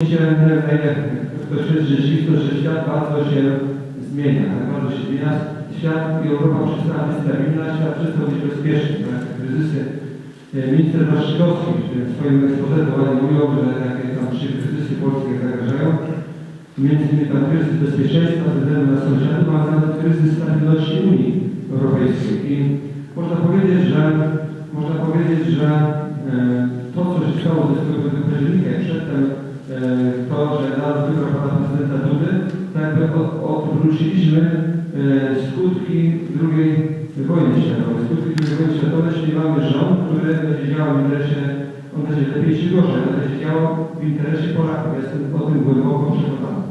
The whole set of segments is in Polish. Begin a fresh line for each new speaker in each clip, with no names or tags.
To świat rzeczywistość, że świat bardzo się zmienia, tak bardzo się zmienia. Świat i Europa przestała być stabilna, świat przestał być bezpieczny. Tak? Kryzysy. E, Minister Waszczykowski w swoim ekspoze to ładnie mówił, że takie tam trzy kryzysy polskie zagrażają. Między innymi tam kryzys bezpieczeństwa ze względu na sąsiadów, ale nawet kryzys stabilności Unii Europejskiej. I można powiedzieć, że można powiedzieć, że odwróciliśmy e, skutki II wojny światowej. Skutki II wojny światowej, czyli mamy rząd, który będzie działał w interesie, on będzie lepiej czy gorzej, ale będzie działał w interesie Polaków. Jestem o tym głęboko przekonany.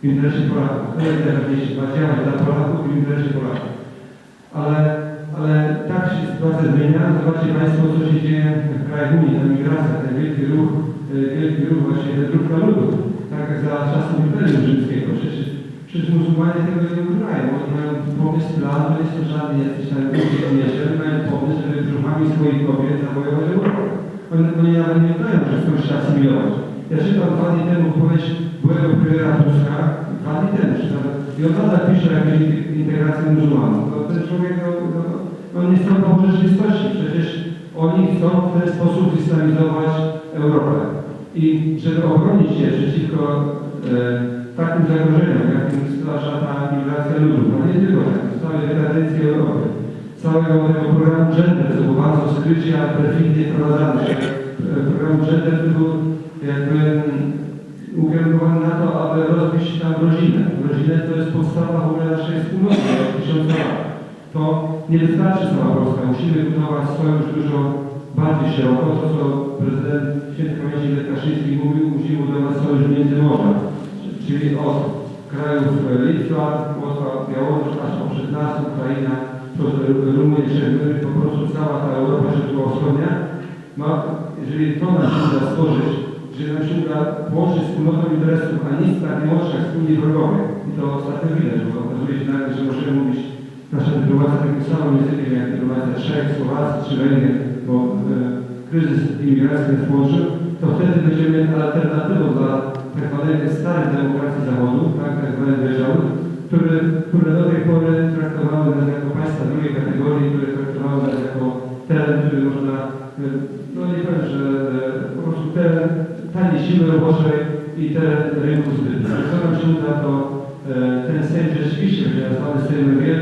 W interesie Polaków. To jest najważniejsze, ma działać dla Polaków i w interesie Polaków. Ale, ale tak się sytuacja zmienia. Zobaczcie Państwo, co się dzieje w krajach Unii, ta migracja, ten wielki ruch, e, wielki ruch właśnie ruch narodów, tak jak za czasów Imperium Rzymskiego. Przecież, przecież muzułmanie tego nie używają. Oni mają pomysł, plan, to jest żadny jakiś tam oni mają pomysł, żeby brzuchami swoich kobiet zawojować Europę. Oni, oni nawet nie znają, że chcą się asymilować. Ja czytam dwa dni temu wypowiedź byłego premiera Tuska, dwa dni temu czytam, i on nadal pisze o jakiejś integracji muzułmanów. To ten człowiek, no, no, on nie stąpa po rzeczywistości. Przecież oni chcą w ten sposób islamizować Europę. I żeby obronić się przeciwko e, takim zagrożeniom, jakim strasza ta migracja ludów, no nie tylko tak, całej dekadencji Europy, całego tego programu gender, co był bardzo skrycie, a perfidnie wprowadzany się. E, Program gender był jakby mm, ukierunkowany na to, aby rozbić tam rodzinę. Rodzinę to jest podstawa w ogóle naszej wspólnoty od tysiąca lat. To nie wystarczy cała Polska. Musimy budować sojusz dużo bardziej szeroko. To, co prezydent świętej pamięci Lech mówił, musimy budować sojusz międzymorza. Czyli od krajów Litwa, Łotwa, Białoruś, aż poprzez nas, Ukraina, przez Rumunię, Czechy, po prostu cała ta Europa Środkowo-Wschodnia ma, jeżeli to nam się uda stworzyć, że nam się uda połączyć wspólnotą interesów, a nic tak nie łączy jak wspólni wrogowie. I to ostatnio widać, bo okazuje się nagle, że możemy mówić nasza dyplomacja takim samym językiem jak dyplomacja Czech, Słowacji czy Węgier, bo e, kryzys imigracji nas łączył, to wtedy będziemy alternatywą dla tak zwanej starej demokracji Zachodu, tak, tak zwanych dojrzałych, które, które traktowały nas jako państwa drugiej kategorii, które traktowały nas jako teren, który można, e, no nie powiem, że e, po prostu teren taniej siły roboczej i teren rynku zbytu. To nam się uda, to e, ten Sejm rzeczywiście będzie nazwany Sejmem Wielkim.